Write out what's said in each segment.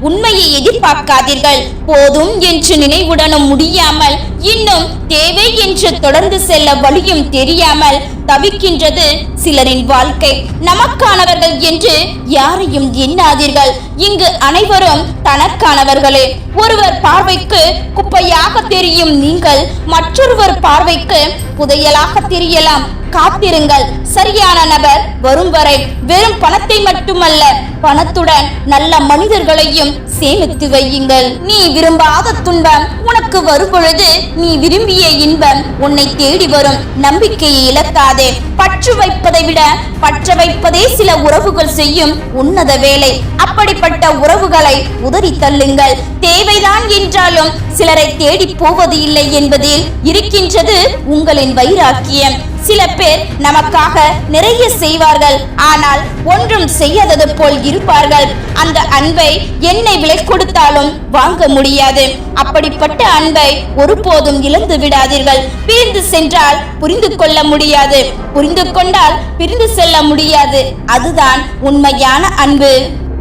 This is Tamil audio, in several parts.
உண்மையை எதிர்பார்க்காதீர்கள். போதும் என்று நினைவுடனும் முடியாமல் இன்னும் தேவை என்று தொடர்ந்து செல்ல வழியும் தெரியாமல் தவிக்கின்றது சிலரின் வாழ்க்கை. நமக்கானவர்கள் என்று யாரையும் எண்ணாதீர்கள். இங்கு அனைவரும் தனக்கானவர்களே. ஒருவர் பார்வைக்கு குப்பையாக தெரியும் நீங்கள் மற்றொருவர் பார்வைக்கு புதையலாக தெரியலாம். காத்திருங்கள். சரியான நபர் வரும் வரை வெறும் பணத்தை மட்டுமல்ல பணத்துடன் நல்ல மனிதர்களையும் சேமித்து வையுங்கள். நீ விரும்பாத துன்பம் உனக்கு வரும்பொழுது நீ விரும்பிய இன்பம் உன்னை தேடி வரும். நம்பிக்கையை இழக்காதே. பற்று வைப்பதை விட பற்ற வைப்பதே சில உறவுகள் செய்யும் உன்னத வேலை. அப்படிப்பட்ட உறவுகளை உதறி தள்ளுங்கள். தேவைதான் என்றாலும் சிலரை தேடி போவது இல்லை என்பதில் இருக்கின்றது உங்களின் வைராக்கியம். சில பேர் நமக்காக நிறைய செய்வார்கள் ஆனால் ஒன்றும் செய்யாதது போல் இருப்பார்கள். அந்த அன்பை என்னை விலை கொடுத்தாலும் வாங்க முடியாது. அப்படிப்பட்ட அன்பை ஒருபோதும் இழந்து விடாதீர்கள். பிரிந்து சென்றால் புரிந்து கொள்ள முடியாது. புரிந்து கொண்டால் பிரிந்து செல்ல முடியாது. அதுதான் உண்மையான அன்பு.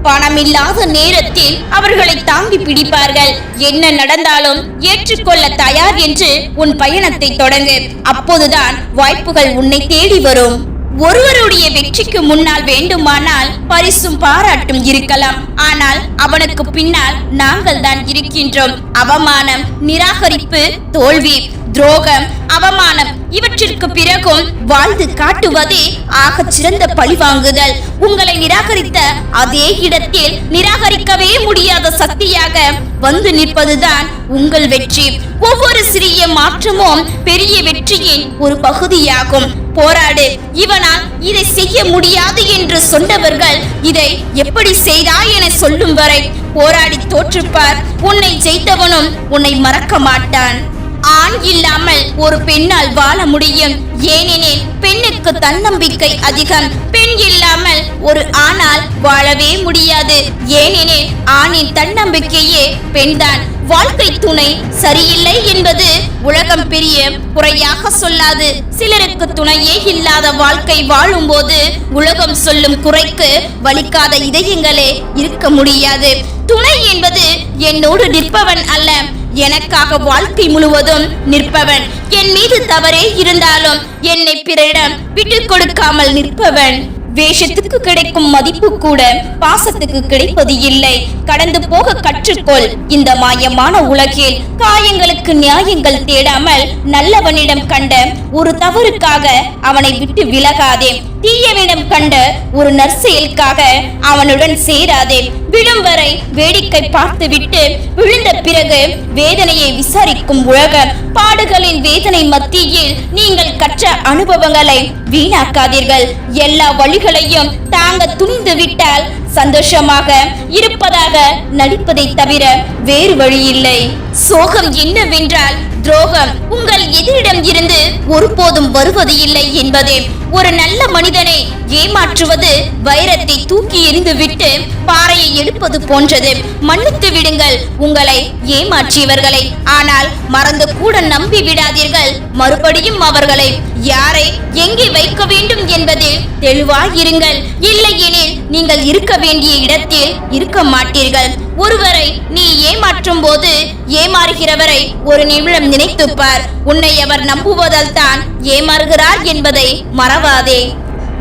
பணமில்லாத நேரத்தில் அவர்களை தாங்கி பிடிப்பார்கள். என்ன நடந்தாலும் ஏற்றுக்கொள்ள தயார் என்று உன் பயணத்தை தொடங்கு. அப்போதுதான் வாய்ப்புகள் உன்னை தேடி வரும். ஒருவருடைய வெற்றிக்கு முன்னால் வேண்டுமானால் பரிசும் பாராட்டும் இருக்கலாம். ஆனால் அவனுக்கு பின்னால் நாங்கள் தான் இருக்கின்றோம். அவமானம் நிராகரிப்பு தோல்வி. துரோகம் அவமானம் இவற்றிற்கு பிறகும் வாழ்ந்து காட்டுவதே ஆகச் சிறந்த பழிவாங்குதல் உங்களை நிராகரித்த அதே இடத்தில் நிராகரிக்கவே முடியாத சக்தியாக வந்து நிற்பதுதான் உங்கள் வெற்றி. ஒவ்வொரு சிறிய மாற்றமும் பெரிய வெற்றியின் ஒரு பகுதியாகும். போராடு இவனால் இதை செய்ய முடியாது என்று சொன்னவர்கள் இதை எப்படி செய்தாய் என சொல்லும் வரை போராடி தோற்றுப்பார். உன்னை ஜெயித்தவனும் உன்னை மறக்க மாட்டான். ஆண் இல்லாமல் ஒரு பெண்ணால் வாழ முடியும். ஏனெனில் பெண்ணுக்கு தன்னம்பிக்கை அதிகம். பெண் இல்லாமல் ஒரு ஆணால் வாழவே முடியாது. ஏனெனில் ஆணின் தன்னம்பிக்கையே பெண்தான். வாழ்க்கை துணை சரியில்லை என்பது உலகம் பெரிய குறையாக சொல்லாது. சிலருக்கு துணையே இல்லாத வாழ்க்கை வாழும்போது உலகம் சொல்லும் குறைக்கு வலிக்காத இதயங்களே இருக்க முடியாது. துணை என்பது என்னோடு நிற்பவன் அல்ல. எனக்காக வாழ்க்கை முழுவதும் நிற்பவன். என் மீது தவறே இருந்தாலும் என்னை பிறரிடம் விட்டுக் கொடுக்காமல் நிற்பவன். வேஷத்துக்கு கிடைக்கும் மதிப்பு கூட பாசத்துக்கு கிடைப்பது இல்லை. கடந்து போக கற்றுக்கொள். இந்த மாயமான உலகில் காயங்களுக்கு நியாயங்கள் தேடாமல் நல்லவனிடம் கண்ட ஒரு தவறுக்காக அவனை விட்டு விலகாதே. தீயவிடம் கண்ட ஒரு நற்செயலுக்காக அவனுடன் சேராதே. விழும் வரை வேடிக்கை பார்த்துவிட்டு விழுந்த பிறகு வேதனையை விசாரிக்கும் உலக பாடுகளின் வேதனை மத்தியில் நீங்கள் கற்ற அனுபவங்களை வீணாக்காதீர்கள். எல்லா வழிகளையும் தாங்க துணிந்து விட்டால் சந்தோஷமாக இருப்பதாக நடிப்பதை தவிர வேறு வழி இல்லை சோகம் என்னவென்றால் துரோகம் உங்கள் எதிரிடம் இருந்து ஒருபோதும் வருவது இல்லை என்பதே. ஒரு நல்ல மனிதனை ஏமாற்றுவது வைரத்தை தூக்கி எறிந்துவிட்டு பாறையை எடுப்பது போன்றது. மன்னித்து விடுங்கள் உங்களை ஏமாற்றியவர்களை. ஆனால் மறந்து கூட நம்பி விடாதீர்கள். மறுபடியும் அவர்களை யாரை எங்கே வைக்க வேண்டும் என்பதில் தெளிவாயிருங்கள். இல்லையெனில் நீங்கள் இருக்க வேண்டிய இடத்தில் இருக்க மாட்டீர்கள். ஒருவரை நீ ஏமாற்றும் போது ஏமாறுகிறவரை ஒரு நிமிடம் நினைத்துப்பார். உன்னை அவர் நம்புவதால் தான் ஏமாறுகிறார் என்பதை மறவாதே.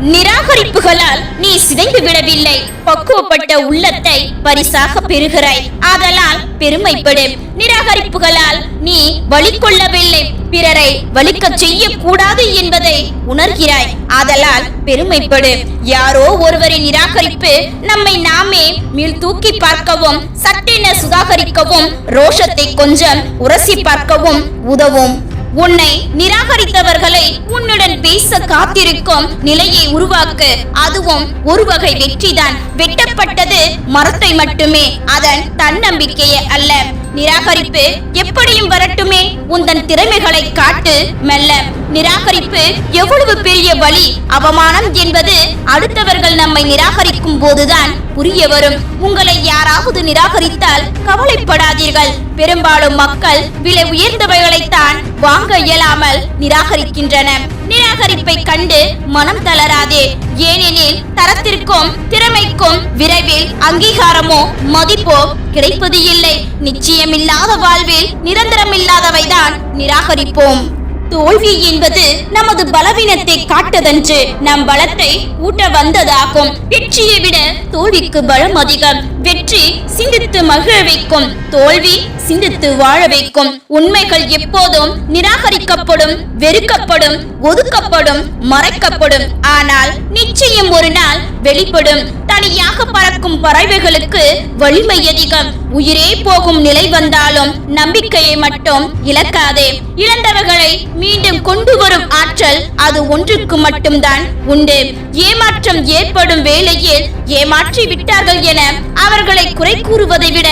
நிராகரிப்புகளால் நீ சிதைந்து விடவில்லை. பக்குவப்பட்ட உள்ளத்தை பரிசாக பெறுகிறாய். ஆதலால் பெருமைப்படும் நிராகரிப்புகளால் நீ வழி கொள்ளவில்லை பிறரை வலிக்கச் செய்யக்கூடாது என்பதை உணர்கிறாய். ஆதலால் பெருமைப்படு. யாரோ ஒருவரின் நிராகரிப்பு நம்மை நாமே மீள் தூக்கி பார்க்கவும் சட்டென சுதாகரிக்கவும் ரோஷத்தை கொஞ்சம் உரசி பார்க்கவும் உதவும். உன்னை நிராகரித்தவர்களை உன்னுடன் பேச காத்திருக்கும் நிலையை உருவாக்கு. அதுவும் ஒரு வகை வெற்றிதான். வெட்டப்பட்டது மரத்தை மட்டுமே. அதன் தன்னம்பிக்கையே அல்ல. நிராகரிப்பு எப்படியும் வரட்டுமே. உந்தன் திறமைகளை காட்டு மெல்ல. நிராகரிப்பு எவ்வளவு பெரிய வழி? அவமானம் என்பது அடுத்தவர்கள் நம்மை நிராகரிக்கும் போதுதான் புரிய வரும். உங்களை யாராவது நிராகரித்தால் கவலைப்படாதீர்கள். பெரும்பாலும் மக்கள் விலை உயர்ந்தவைகளைத்தான் வாங்க இயலாமல் நிராகரிக்கின்றன நிராகரிப்பை கண்டு மனம் தளராதே. ஏனெனில் தரத்திற்கும் திறமைக்கும் விரைவில் அங்கீகாரமோ மதிப்போ கிடைப்பது இல்லை. நிச்சயமில்லாத வாழ்வில் நிரந்தரமில்லாதவைதான் நிராகரிப்போம். தோல்வி என்பது நமது பலவீனத்தை காட்டதன்று. நம் பலத்தை ஊட்ட வந்ததாகும். வெற்றியை விட தோல்விக்கு பலம் அதிகம். வெற்றி சிந்தித்து மகிழ வைக்கும். தோல்வி சிந்தித்து வாழ வைக்கும். உண்மைகள் எப்போதும் நிராகரிக்கப்படும் வெறுக்கப்படும் ஒதுக்கப்படும் மறைக்கப்படும். ஆனால் நிச்சயம் ஒரு நாள் வெளிப்படும். தனியாக பறக்கும் பறவைகளுக்கு வலிமை அதிகம். உயிரே போகும் நிலை வந்தாலும் நம்பிக்கையை மட்டும் இழக்காதே. இழந்தவர்களை மீண்டும் கொண்டு வரும் ஆற்றல் அது ஒன்றுக்கு மட்டும்தான் உண்டு. ஏமாற்றம் ஏற்படும் வேளையில் ஏமாற்றி விட்டார்கள் என அவர்களை குறை கூறுவதை விட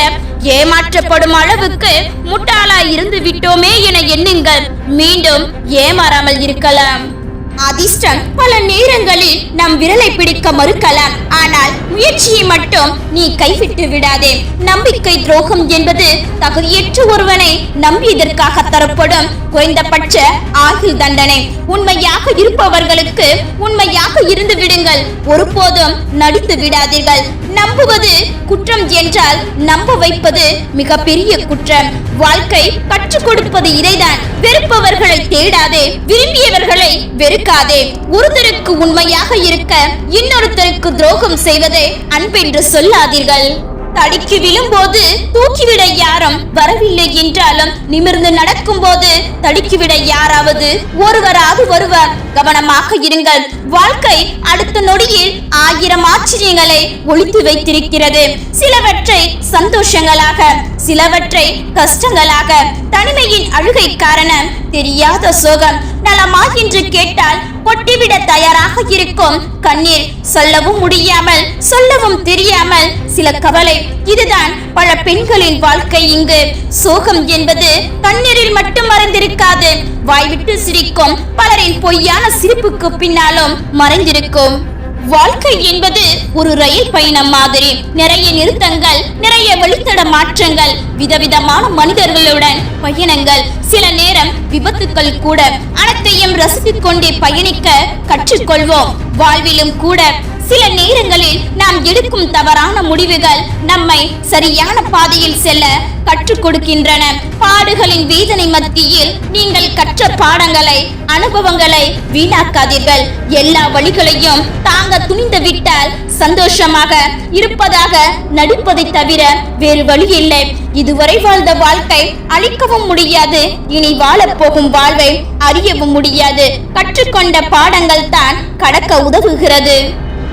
ஏமாற்றப்படும் அளவுக்கு முட்டாளாய் இருந்து விட்டோமே என எண்ணுங்கள். மீண்டும் ஏமாறாமல் இருக்கலாம். அதிர்ஷ்டம். பல நேரங்களில் நம் விரலை பிடிக்க மறுக்கலாம். ஆனால் முயற்சியை மட்டும் நீ கைவிட்டு விடாதே. நம்பிக்கை துரோகம் என்பது தகுதியற்ற ஒருவனை நம்பியதற்காக தரப்படும் குறைந்தபட்ச ஆயுள் தண்டனை. உண்மையாக இருப்பவர்களுக்கு உண்மையாக இருந்து விடுங்கள். ஒருபோதும் நடித்து விடாதீர்கள். நம்புவது குற்றம் என்றால் நம்ப வைப்பது மிகப்பெரிய குற்றம். வாழ்க்கை கற்றுக் கொடுப்பது இதைதான் வெறுப்பவர்களை தேடாதே விரும்பியவர்களை வெறுக்காதே. ஒருத்தருக்கு உண்மையாக இருக்க இன்னொருத்தருக்கு துரோகம் செய்வதே அன்பென்று சொல்லாதீர்கள். தடிக்கு விழும்போது தூக்கிவிட யாரும் வரவில்லை என்றாலும் நிமிர்ந்து நடக்கும்போது தடுக்கிவிட யாராவது ஒருவராவது ஒருவர் கவனமாக இருங்கள். வாழ்க்கை அடுத்த நொடியில் ஆயிரம் ஆச்சரியங்களை ஒழித்து வைத்திருக்கிறது. சிலவற்றை சந்தோஷங்களாக சிலவற்றை கஷ்டங்களாக தனிமையின் அழுகை காரணம் தெரியாத சோகம் நலமா என்று கேட்டால் கொட்டிவிட தயாராக இருக்கும். கண்ணீர் சொல்லவும் முடியாமல் சொல்லவும் தெரியாமல் சில கவலை. இதுதான் பல பெண்களின் வாழ்க்கை இங்கு. சோகம் என்பது கண்ணீரில் மட்டும் மறைந்திருக்காது. வாய்விட்டு சிரிக்கும். பலரின் பொய்யான சிரிப்புக்கு பின்னாலும் மறைந்திருக்கும். வாழ்க்கை என்பது ஒரு ரயில் பயணம் மாதிரி. நிறைய நிறுத்தங்கள் நிறைய வழித்தட மாற்றங்கள் விதவிதமான மனிதர்களுடன் பயணங்கள். சில நேரம் விபத்துக்கள் கூட அனைத்தையும் ரசித்துக் கொண்டே பயணிக்க கற்றுக்கொள்வோம். வாழ்விலும் கூட சில நேரங்களில் நாம் எடுக்கும் தவறான முடிவுகள் நம்மை சரியான பாதையில் செல்ல கற்றுக் கொடுக்கின்றன. பாடுகளின் வேதனை மத்தியில் நீங்கள் கற்ற பாடங்களை அனுபவங்களை வீணாக்காதீர்கள். எல்லா வழிகளையும் தாங்க துணிந்து விட்டால் சந்தோஷமாக இருப்பதாக நடிப்பதை தவிர வேறு வழி இல்லை. இதுவரை வாழ்ந்த வாழ்க்கை அழிக்கவும் முடியாது இனி வாழப்போகும் வாழ்வை அறியவும் முடியாது. கற்றுக்கொண்ட பாடங்கள் தான் கடக்க உதவுகிறது.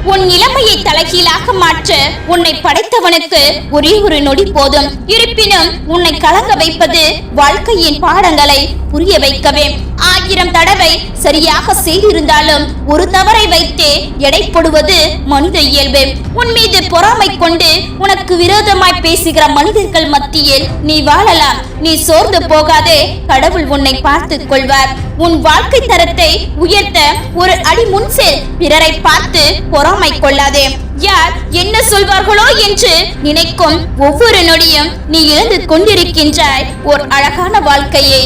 உன் நிலைமையை தலைகீழாக மாற்ற உன்னை படைத்தவனுக்கு ஒரே ஒரு நொடி போதும். இருப்பினும் உன்னை கலங்க வைப்பது வாழ்க்கையின் பாடங்களை புரிய வைக்கவே. ஆயிரம் தடவை சரியாக செய்திருந்தாலும் ஒரு தவறை வைத்தே எடை போடுவது மனித இயல்பு. உன் மீது பொறாமை கொண்டு உனக்கு விரோதமாய் பேசுகிற மனிதர்கள் மத்தியில் நீ வாழலாம். நீ சோர்ந்து போகாதே கடவுள் உன்னை பார்த்து கொள்வார். உன் வாழ்க்கை தரத்தை உயர்த்த ஒரு அடி முன் செல் பிறரை பார்த்து பொறாமை கொள்ளாதே. யார் என்ன சொல்வார்களோ என்று நினைக்கும் ஒவ்வொரு நொடியும் நீ இழந்து கொண்டிருக்கின்றாய். ஓர் அழகான வாழ்க்கையை.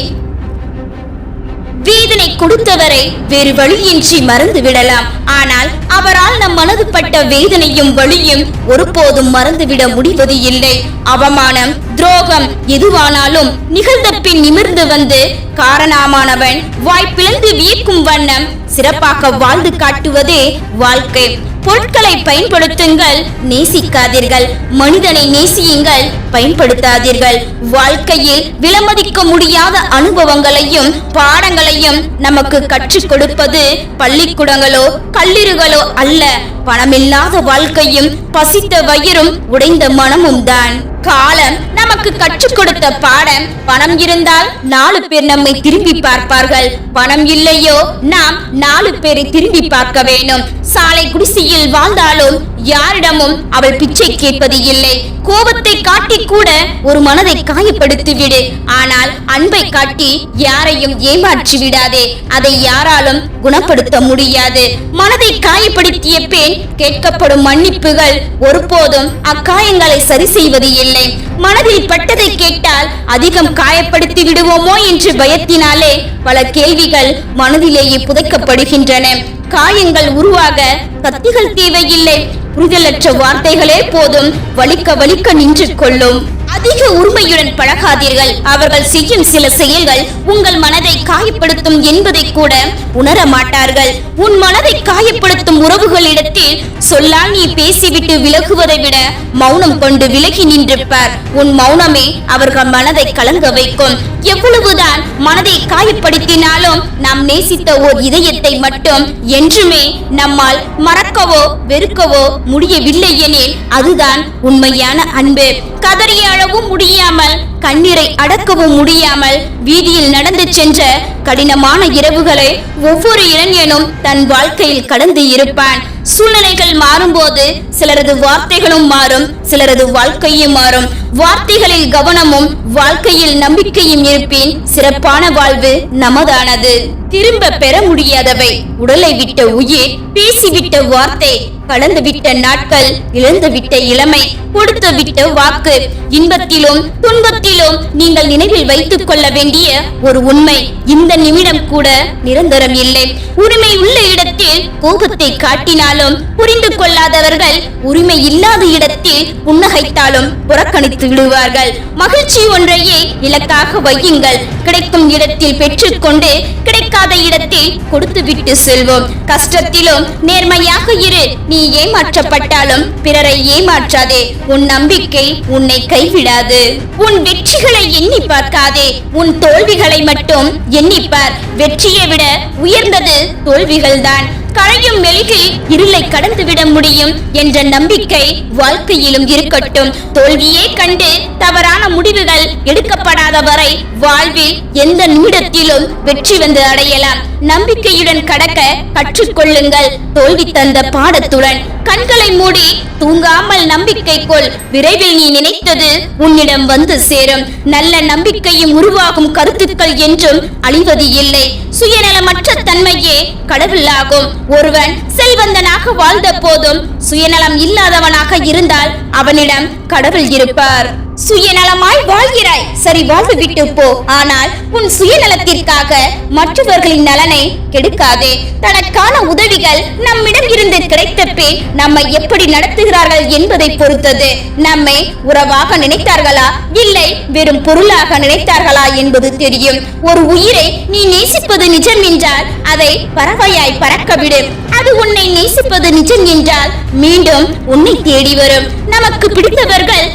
வேதனை கொடுத்தவரை வேறு வழியின்றி மறந்து விடலாம். ஆனால் அவரால் நம் மனது பட்ட வேதனையும் வழியும் ஒருபோதும் மறந்துவிட முடிவது இல்லை. அவமானம் துரோகம் எதுவானாலும் நிகழ்ந்த பின் நிமிர்ந்து வந்து காரணமானவன் வாய் வியக்கும் வண்ணம் சிறப்பாக வாழ்ந்து காட்டுவதே வாழ்க்கை. பொருட்களை பயன்படுத்துங்கள். நேசிக்காதீர்கள். மனிதனை நேசியுங்கள். பயன்படுத்தாதீர்கள். வாழ்க்கையில் விலமதிக்க முடியாத அனுபவங்களையும் பாடங்களையும் நமக்கு கற்றுக் கொடுப்பது பள்ளிக்கூடங்களோ கல்லூரிகளோ அல்ல. பணமில்லாத வாழ்க்கையும் பசித்த வயிறும் உடைந்த மனமும் தான் காலம் நமக்கு கற்றுக் கொடுத்த பாடம் பணம் இருந்தால் நாலு பேர் நம்மை திரும்பி பார்ப்பார்கள். பணம் இல்லையோ நாம் நாலு பேரை திரும்பி பார்க்க வேண்டும். சாலை குடிசையில் வாழ்ந்தாலும் யாரிடமும் அவள் பிச்சை கேட்பது இல்லை. கோபத்தை காட்டி கூட ஒரு மனதை காயப்படுத்தி விடு ஆனால் அன்பை காட்டி யாரையும் ஏமாற்றி விடாதே. அதை யாராலும் குணப்படுத்த முடியாது. மனதை காயப்படுத்திய பெண் கேட்கப்படும் மன்னிப்புகள் ஒருபோதும் அக்காயங்களை சரி செய்வது இல்லை. மனதில் பட்டதை கேட்டால் அதிகம் காயப்படுத்தி விடுவோமோ என்று பயத்தினாலே பல கேள்விகள் மனதிலேயே புதைக்கப்படுகின்றன. காயங்கள் உருவாக கத்திகள் தேவையில்லை. புரிதலற்ற வார்த்தைகளே போதும். வலிக்க வலிக்க நின்று கொள்ளும் அதிக உரிமையுடன் பழகாதீர்கள். அவர்கள் செய்யும் சில செயல்கள் உங்கள் மனதை காயப்படுத்தும் என்பதை கூட உணர மாட்டார்கள். உன் மனதை காயப்படுத்தும் உறவுகளிடத்தில் சொல்லால் நீ பேசிவிட்டு விலகுவதை விட மௌனம் கொண்டு விலகி நின்றிருப்பார். உன் மௌனமே அவர்கள் மனதை கலங்க வைக்கும். எவ்வளவுதான் மனதை காயப்படுத்தினாலும் நாம் நேசித்த ஓர் இதயத்தை மட்டும் என்றுமே நம்மால் மறக்கவோ வெறுக்கவோ முடியவில்லை எனில் அதுதான் உண்மையான அன்பு. கதறி அளவும் முடியாமல் கண்ணீரை அடக்கவும் முடியாமல் வீதியில் நடந்து சென்ற கடினமான இரவுகளை ஒவ்வொரு இளைஞனும் தன் வாழ்க்கையில் கடந்து இருப்பான். சூழ்நிலைகள் மாறும்போது சிலரது வார்த்தைகளும் மாறும் சிலரது வாழ்க்கையும் மாறும். வார்த்தைகளில் கவனமும் வாழ்க்கையில் நம்பிக்கையும் இருப்பின் சிறப்பான வாழ்வு நமதானது. திரும்ப பெற முடியாதவை. உடலை விட்ட உயிர் பேசிவிட்ட வார்த்தை கடந்து விட்ட நாட்கள் இழந்து விட்ட இளமை கொடுத்து விட்ட வாக்கு இன்பத்திலும் துன்பத்திலும் முற்றிலும் நீங்கள் நினைவில் வைத்துக் கொள்ள வேண்டிய ஒரு உண்மை. இந்த நிமிடம் கூட நிரந்தரம் இல்லை. உரிமை உள்ள இடத்தில் கோபத்தை காட்டினாலும் புரிந்து கொள்ளாதவர்கள் உரிமை இல்லாத இடத்தில் புன்னகைத்தாலும் புறக்கணித்து விடுவார்கள். மகிழ்ச்சி ஒன்றையே இலக்காக வையுங்கள். கிடைக்கும் இடத்தில் பெற்றுக்கொண்டு கிடைக்காத இடத்தில் கொடுத்துவிட்டு செல்வோம். கஷ்டத்திலும் நேர்மையாக இரு. நீ ஏமாற்றப்பட்டாலும் பிறரை ஏமாற்றாதே. உன் நம்பிக்கை உன்னை கைவிடாது. உன் வெற்றிகளை எண்ணி பார்க்காதே. உன் தோல்விகளை மட்டும் எண்ணிப்பார். வெற்றியை விட உயர்ந்தது தோல்விகள்தான். கரையும் மெழுகில் இருளை கடந்து விட முடியும் என்ற நம்பிக்கை வாழ்க்கையிலும் இருக்கட்டும். தோல்வியே கண்டு தவறான முடிவுகள் எடுக்கப்படாத வரை வாழ்வில் எந்த நிமிடத்திலும் வெற்றி வந்து அடையலாம். நம்பிக்கையுடன் கடக்க கற்றுக்கொள்ளுங்கள் தோல்வி தந்த பாடத்துடன் கண்களை மூடி தூங்காமல் நம்பிக்கை கொள். விரைவில் நீ நினைத்தது உன்னிடம் வந்து சேரும். நல்ல நம்பிக்கையும் உருவாகும் கருத்துக்கள் என்றும் அழிவது இல்லை. சுயநலமற்ற தன்மையே கடவுளாகும். ஒருவன் செல்வந்தனாக வாழ்ந்த போதும் சுயநலம் இல்லாதவனாக இருந்தால் அவனிடம் கடவுள் இருப்பார். சுயநலமாய் வாழ்கிறாய். சரி வாழ்வு விட்டு போ. ஆனால் உன் சுயநலத்திற்காக மற்றவர்களின் நலனை கெடுக்காதே. தனக்கான உதவிகள் நம்மிடம் இருந்து கிடைத்த பின் நம்மை எப்படி நடத்துகிறார்கள் என்பதை பொறுத்தது. நம்மை உறவாக நினைத்தார்களா? இல்லை வெறும் பொருளாக நினைத்தார்களா என்பது தெரியும். ஒரு உயிரை நீ நேசிப்பது நிஜம் என்றால் அதை பறவையாய் பறக்க விடு. அது உன்னை நேசிப்பது நிஜம் என்றால் மீண்டும் உன்னை தேடி வரும். நமக்கு பிடித்தவர்கள்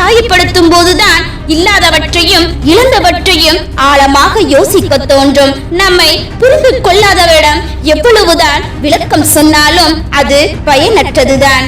காயப்படுத்தும் போதுதான் இல்லாதவற்றையும் இழந்தவற்றையும் ஆழமாக யோசிக்க தோன்றும். நம்மை புரிந்து கொள்ளாதவரிடம் எவ்வளவுதான் விளக்கம் சொன்னாலும் அது பயனற்றதுதான்.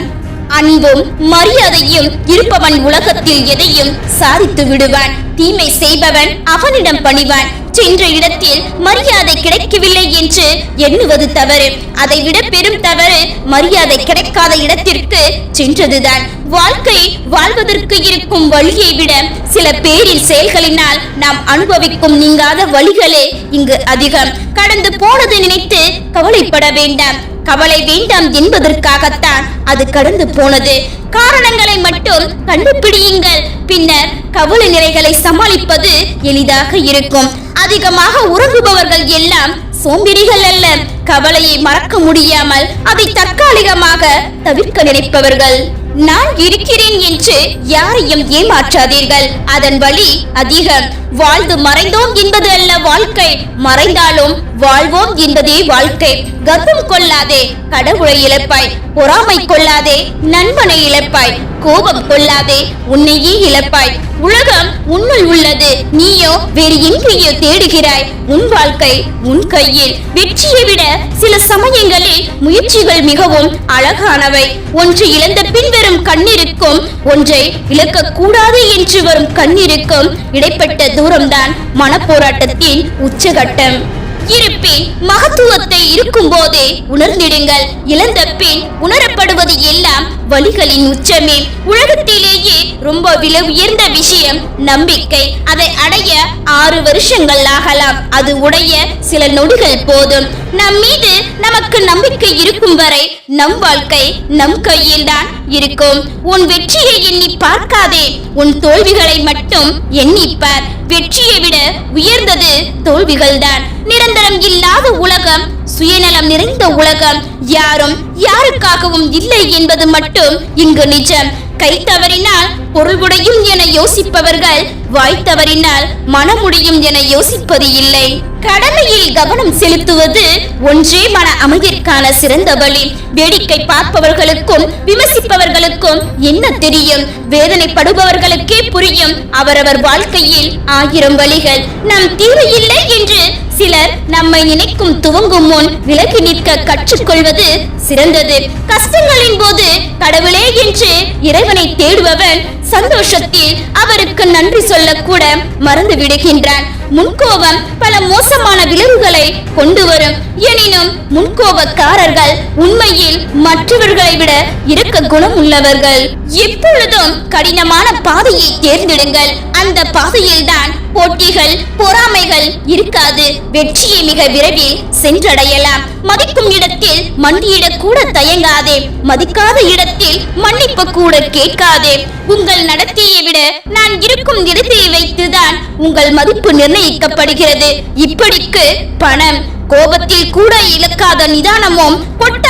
அன்பும் மரியாதையும் இருப்பவன் உலகத்தில் எதையும் சாதித்து விடுவான். தீமை செய்பவன் அவனிடம் பணிவான். சென்ற இடத்தில் மரியாதை கிடைக்கவில்லை என்று எண்ணுவது தவறு. அதை விட பெரும் தவறு மரியாதை கிடைக்காத இடத்திற்கு சென்றதுதான். வாழ்க்கை வாழ்வதற்கு இருக்கும் வழியை விட சில பேரின் செயல்களினால் நாம் அனுபவிக்கும் நீங்காத வழிகளே இங்கு அதிகம். கடந்து போனது நினைத்து கவலைப்பட வேண்டாம். கவலை வேண்டாம் என்பதற்காகத்தான் அது கடந்து போனது. காரணங்களை மட்டும் கண்டுபிடியுங்கள். பின்னர் கவலை நிலைகளை சமாளிப்பது எளிதாக இருக்கும். அதிகமாக உறங்குபவர்கள் எல்லாம் சோம்பேறிகள் அல்ல. கவலையை மறக்க முடியாமல் அதை தற்காலிகமாக தவிர்க்க நினைப்பவர்கள். நான் இருக்கிறேன் என்று யாரையும் ஏமாற்றாதீர்கள். அதன் வழி அதிகம். வாழ்ந்து மறைந்தோம் என்பது அல்ல வாழ்க்கை. மறைந்தாலும் வாழ்வோம் என்பதே வாழ்க்கை. கர்வம் கொள்ளாதே கடவுளை இழப்பாய். பொறாமை கொள்ளாதே நண்பனை இழப்பாய். கோபம் கொள்ளாதே. உன்னையே இழப்பாய். உலகம் உன்னுள் உள்ளது. நீயோ வேறு எங்கேயோ தேடுகிறாய். உன் வாழ்க்கை உன் கையில். வெற்றியை விட சில சமயங்களில் முயற்சிகள் மிகவும் அழகானவை. ஒன்று இழந்த பின் வரும் கண்ணீருக்கும் ஒன்றை இழக்க கூடாது என்று வரும் கண்ணீருக்கும் இடைப்பட்ட தூரம்தான் மனப்போராட்டத்தின் உச்சகட்டம். இருப்பின் மகத்துவத்தை இருக்கும் போதே உணர்ந்திடுங்கள். இழந்த பின் உணரப்படுவது எல்லாம் வழிகளின் உச்சமே உலகத்திலேயே ரொம்ப விலை உயர்ந்த விஷயம். நம்பிக்கை. அதை அடைய ஆறு வருஷங்கள் ஆகலாம். அது உடைய சில நொடிகள் போதும். நம் மீது நமக்கு நம்பிக்கை இருக்கும் வரை நம் வாழ்க்கை நம் கையில் தான் இருக்கும். உன் வெற்றியை எண்ணி பார்க்காதே. உன் தோல்விகளை மட்டும் எண்ணிப்பார். வெற்றியை விட உயர்ந்தது தோல்விகள்தான். நிரந்தரம் இல்லாத உலகம் சுயநலம் நிறைந்த உலகம் யாரும் யாருக்காகவும் இல்லை என்பது மட்டும் இங்கு நிஜம். கை தவறினால் பொருள் உடையும் என யோசிப்பவர்கள் வாய் தவறினால் மனமுடியும் என யோசிப்பது இல்லை. கடமையில் கவனம் செலுத்துவது ஒன்றே மன அமைதிற்கான சிறந்த வழி. வேடிக்கை பார்ப்பவர்களுக்கும் விமர்சிப்பவர்களுக்கும் என்ன தெரியும்? வேதனைப்படுபவர்களுக்கே புரியும். அவரவர் வாழ்க்கையில் ஆயிரம் வழிகள். நம் தீர்வு இல்லை என்று சிலர் நம்மை நினைக்கும் துவங்கும் முன் விலகி நிற்க கற்றுக்கொள்வது சிறந்தது. கஷ்டங்களின் போது கடவுளே என்று இறைவனை தேடுபவன் சந்தோஷத்தில் அவருக்கு நன்றி சொல்லக்கூட மறந்து விடுகின்றான். முன்கோபம் பல மோசமான விளைவுகளை கொண்டு வரும். எனினும் முன்கோபக்காரர்கள் உண்மையில் மற்றவர்களை விட இருக்க குணம் உள்ளவர்கள் எப்பொழுதும் கடினமான பாதையை தேர்ந்தெடுங்கள். அந்த பாதையில்தான் போட்டிகள் பொறாமைகள் இருக்காது. வெற்றியை மிக விரைவில் சென்றடையலாம். மதிக்கும் இடத்தில் மண்டியிட கூட தயங்காதே. மதிக்காத இடத்தில் மன்னிப்பு கூட கேட்காதே. உங்கள் நடத்தையை விட நான் இருக்கும் இடத்தை வைத்துதான் உங்கள் மதிப்பு நிர்ணயிக்கப்படுகிறது. இப்படிக்கு பணம் கோபத்தில் கூட இழக்காத நிதானமும்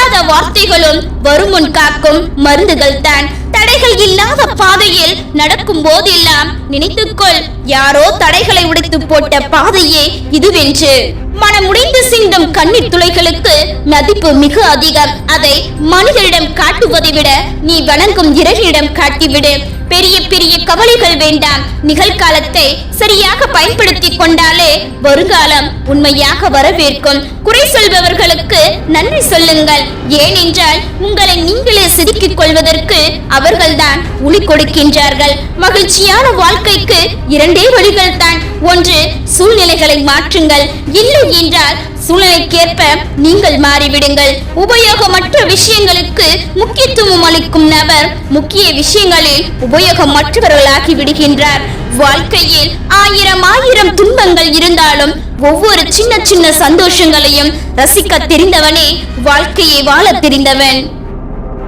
கொட்டாத வார்த்தைகளும் வருமுன் காக்கும் மருந்துகள் தான். தடைகள் இல்லாத பாதையில் நடக்கும் போதெல்லாம் நினைத்துக்கொள் யாரோ தடைகளை உடைத்து போட்ட பாதையே இதுவென்று. மனமுடைந்து சிந்தும் கண்ணீர் துளைகளுக்கு மதிப்பு மிக அதிகம். அதை மனிதரிடம் காட்டுவதை விட நீ வணங்கும் இறைவனிடம் காட்டிவிடு. பெரிய பெரிய கவலைகள் வேண்டாம். நிகழ்காலத்தை சரியாக பயன்படுத்தி கொண்டாலே வருங்காலம் உண்மையாக வரவேற்கும். குறை சொல்பவர்களுக்கு நன்றி சொல்லுங்கள். ஏனென்றால் உங்களை நீங்களே செதுக்கிக் கொள்வதற்கு அவர்கள்தான் ஒளி கொடுக்கின்றார்கள். மகிழ்ச்சியான வாழ்க்கைக்கு இரண்டே வழிகள் தான் ஒன்று சூழ்நிலைகளை மாற்றுங்கள். இல்லை என்றால் சூழ்நிலைக்கேற்ப நீங்கள் மாறிவிடுங்கள். உபயோகமற்ற விஷயங்களுக்கு முக்கியத்துவம் அளிக்கும் நபர் முக்கிய விஷயங்களில் உபயோகமற்றவர்களாகி விடுகின்றார். வாழ்க்கையில் ஆயிரம் ஆயிரம் துன்பங்கள் இருந்தாலும் ஒவ்வொரு சின்ன சின்ன சந்தோஷங்களையும் ரசிக்க தெரிந்தவனே வாழ்க்கையை வாழ தெரிந்தவன்.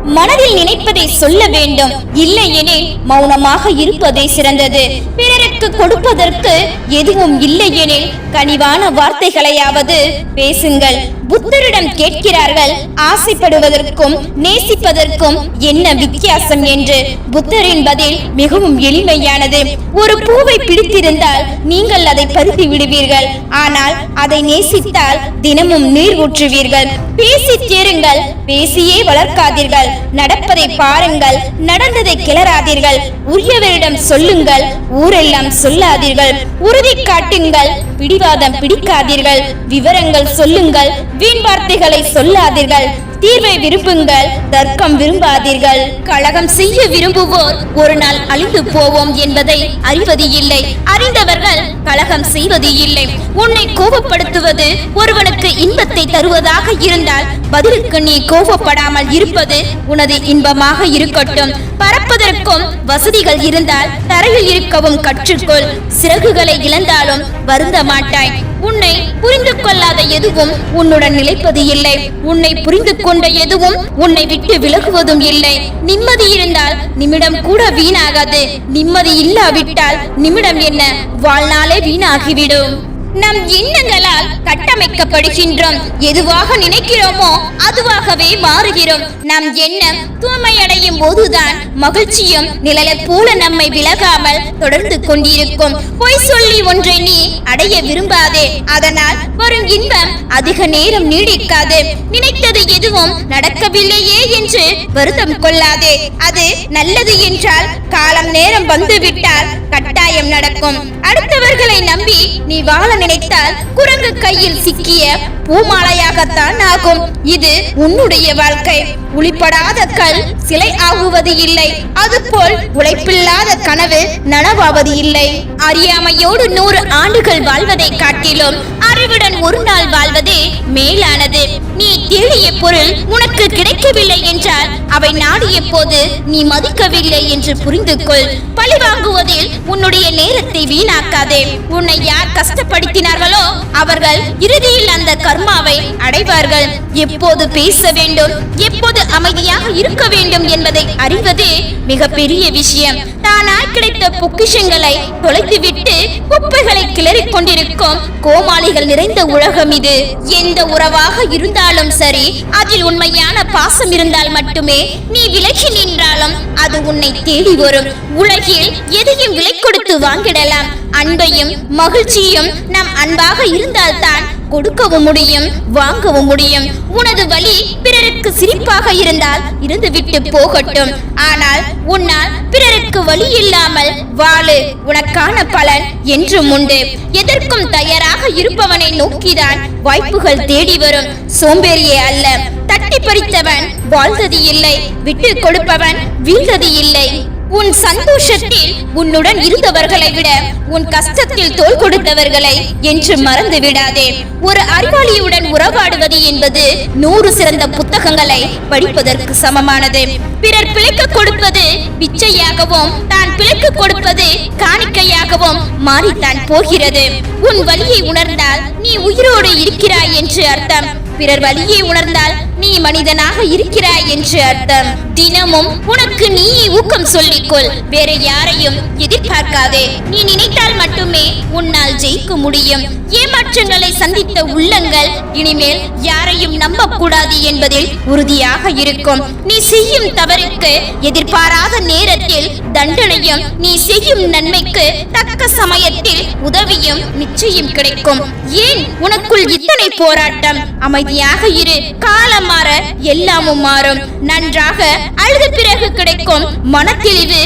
மனதில் நினைப்பதை சொல்ல வேண்டும். இல்லையெனில் மௌனமாக இருப்பதே சிறந்தது. பிறருக்கு கொடுப்பதற்கு எதுவும் இல்லையெனில் கனிவான வார்த்தைகளையாவது பேசுங்கள். புத்தரிடம் கேட்கிறார்கள் ஆசைப்படுவதற்கும் நேசிப்பதற்கும் என்ன வித்தியாசம் என்று. புத்தரின் பதில் மிகவும் எளிமையானது. ஒரு பூவை பிடித்திருந்தால் நீங்கள் அதை பருத்தி விடுவீர்கள். ஆனால் அதை நேசித்தால் தினமும் நீர் ஊற்றுவீர்கள். பேசி தேருங்கள் பேசியே வளர்க்காதீர்கள். நடப்பதை பாருங்கள் நடந்ததை கிளறாதீர்கள். உரியவரிடம் சொல்லுங்கள் ஊரெல்லாம் சொல்லாதீர்கள். உறுதி காட்டுங்கள் பிடிவாதம் பிடிக்காதீர்கள். விவரங்கள் சொல்லுங்கள் வீண் வார்த்தைகளை சொல்லாதீர்கள். தீர்வை விரும்புங்கள் தர்க்கம் விரும்பாதீர்கள். கழகம் செய்ய விரும்புவோர் ஒரு நாள் அழிந்து போவோம் என்பதை அறிவது இல்லை. அறிந்தவர்கள் கழகம் செய்வது இல்லை. உன்னை கோபப்படுத்துவது ஒருவனுக்கு இன்பத்தை தருவதாக இருந்தால் பதிலுக்கு நீ கோபப்படாமல் இருப்பது உனது இன்பமாக இருக்கட்டும். பறப்பதற்கும் வசதிகள் இருந்தால் தரையில் இருக்கவும் கற்றுக்கொள். சிறகுகளை இழந்தாலும் வருந்த மாட்டாய் உன்னை புரிந்து கொள்ளாத எதுவும் உன்னுடன் நிலைப்பது இல்லை. உன்னை புரிந்து கொண்ட எதுவும் உன்னை விட்டு விலகுவதும் இல்லை. நிம்மதி இருந்தால் நிமிடம் கூட வீணாகாது. நிம்மதி இல்லாவிட்டால் நிமிடம் என்ன? வாழ்நாளே வீணாகிவிடும். நம் எண்ணங்களால் கட்டமைக்கப்படுகின்றோம். எதுவாக நினைக்கிறோமோ அதுவாகவே மாறுகிறோம். நம் எண்ணம் தூய்மையடையும் போதுதான். மகிழ்ச்சியும் நிழலை போல நம்மை விலகாமல் தொடர்ந்து கொண்டிருக்கும். பொய் சொல்லி ஒன்றை நீ அடைய விரும்பாதே. அதனால் வரும் இன்பம் அதிக நேரம் நீடிக்காது. நினைத்தது எதுவும் நடக்கவில்லையே என்று வருத்தம் கொள்ளாதே. அது நல்லது என்றால் காலம் நேரம் வந்துவிட்டால் கட்டாயம் நடக்கும். அடுத்தவர்களை நம்பி நீ வாழ நினைத்தால் குரங்கு கையில் சிக்கிய பூமாலையாகத்தான் ஆகும். இது உன்னுடைய வாழ்க்கை. உளிப்படாத கல் சிலை ஆகுவது இல்லை. இல்லை அதுபோல் உழைப்பில்லாத கனவு நனவாவது இல்லை. அறியாமையோடு நூறு ஆண்டுகள் வாழ்வதை காட்டிலும் அறிவுடன் ஒரு நாள் வாழ்வதே மேலானது. நீ தேடிய பொருள் உனக்கு கிடைக்கவில்லை என்றால் அவை நாடிய போது நீ மதிக்கவில்லை என்று புரிந்து கொள் பழி வாங்குவதில் உன்னுடைய நேரத்தை வீணாக்காதே. உன்னை யார் கஷ்டப்படுத்தினார்களோ அவர்கள் இறுதியில் அந்த கர்மாவை அடைவார்கள். எப்போது பேச வேண்டும் எப்போது அமைதியாக இருக்க வேண்டும் என்பதை அறிவதே மிகப்பெரிய விஷயம். தானாய் கிடைத்த பொக்கிஷங்களை தொலைத்துவிட்டு குப்பைகளை கிளறி கொண்டிருக்கும். கோமாளிகள் நிறைந்த உலகம் இது. எந்த உறவாக இருந்தாலும் சரி அதில் உண்மையான பாசம் இருந்தால் மட்டுமே நீ விலகி நின்றாலும் அது உன்னை தேடி வரும். உலகில் எதையும் விலை கொடுத்து வாங்கிடலாம். அன்பையும் மகிழ்ச்சியும் நம் அன்பாக இருந்தால்தான் கொடுக்கவும் முடியும் வாங்கவும் முடியும். உனது வழி பிறருக்கு சிரிப்பாக இருந்தால் இருந்துவிட்டு போகட்டும். ஆனால் உன்னால் பிறருக்கு வழி இல்லாமல் வாழு. உனக்கான பலன் என்றும் உண்டு. எதற்கும் தயாராக இருப்பவனை நோக்கிதான் வாய்ப்புகள் தேடி வரும். சோம்பேறியே அல்ல. தட்டி பறித்தவன் வாழ்ந்தது இல்லை. விட்டு கொடுப்பவன் வீழ்ந்தது இல்லை. உன் சந்தோஷத்தில் உன்னுடன் இருந்தவர்களை விட உன் கஷ்டத்தில் தோல் கொடுத்தவர்களை என்று மறந்து விடாதே. ஒரு அறிவாளியுடன் உறவாடுவது என்பது நூறு சிறந்த புத்தகங்களை படிப்பதற்கு சமமானது. பிறர் பிழைக்க கொடுப்பது பிச்சையாகவும் தான் பிழைக்க கொடுப்பது காணிக்கையாகவும் மாறித்தான் போகிறது. உன் வழியை உணர்ந்தால் நீ உயிரோடு இருக்கிறாய் என்று அர்த்தம். பிறர் வழியை உணர்ந்தால் நீ மனிதனாக இருக்கிறாய் என்று அர்த்தம். தினமும் உனக்கு நீ ஊக்கம் சொல்லிக்கொள். வேற யாரையும் எதிர்பார்க்காதே. நீ நினைத்தால் மட்டுமே உன்னால் ஜெயிக்க முடியும். ஏமாற்றங்களை சந்தித்த உள்ளங்கள் இனிமேல் யாரையும் நம்ப கூடாது என்பதில் உறுதியாக இருக்கும். நீ செய்யும் தவறுக்கு எதிர்பாராத நேரத்தில் தண்டனையும் நீ செய்யும் நன்மைக்கு தக்க சமயத்தில் உதவியும் நிச்சயம் கிடைக்கும். ஏன் உனக்குள் இத்தனை போராட்டம்? அமை அமைதியாக இரு. காலம் மாற எல்லாமும் மாறும். நன்றாக அழுது பிறகு கிடைக்கும் மனத்தெளிவு